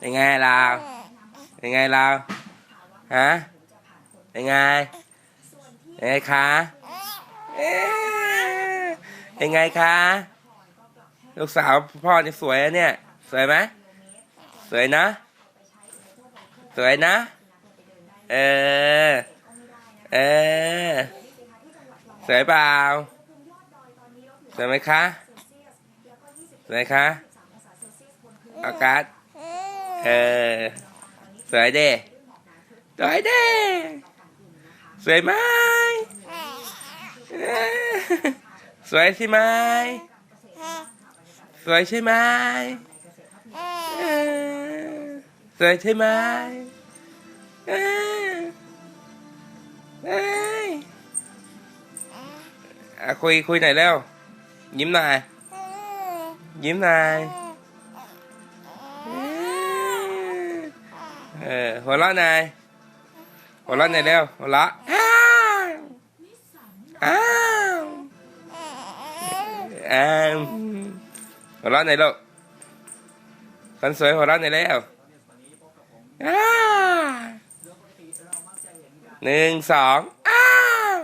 เป็นไงเราเป็นไงเราฮะเป็นไงเป็นไงคะเป็นไงคะลูกสาวพ่อนี่สวยอะเนี่ยสวยไหมสวยนะสวยนะเออเออสวยเปล่าสวยไหมคะสวยคะอากาศ เออ สวยเด้สวยเด้สวยไหมสวยใช่ไหมสวยใช่ไหมเออสวยใช่ไหมเออเอ้ยอะคุยคุยหน่อยเร็วยิ้มหน่อยยิ้มหน่อย เออหัวเราะหน่อยหัวเราะหน่อยเร็วหัวเราะอ้าวอ้าวอ้าวหัวเราะหน่อยลูกคนสวยหัวเราะหน่อยเร็วอ้าวหนึ่งสองอ้าว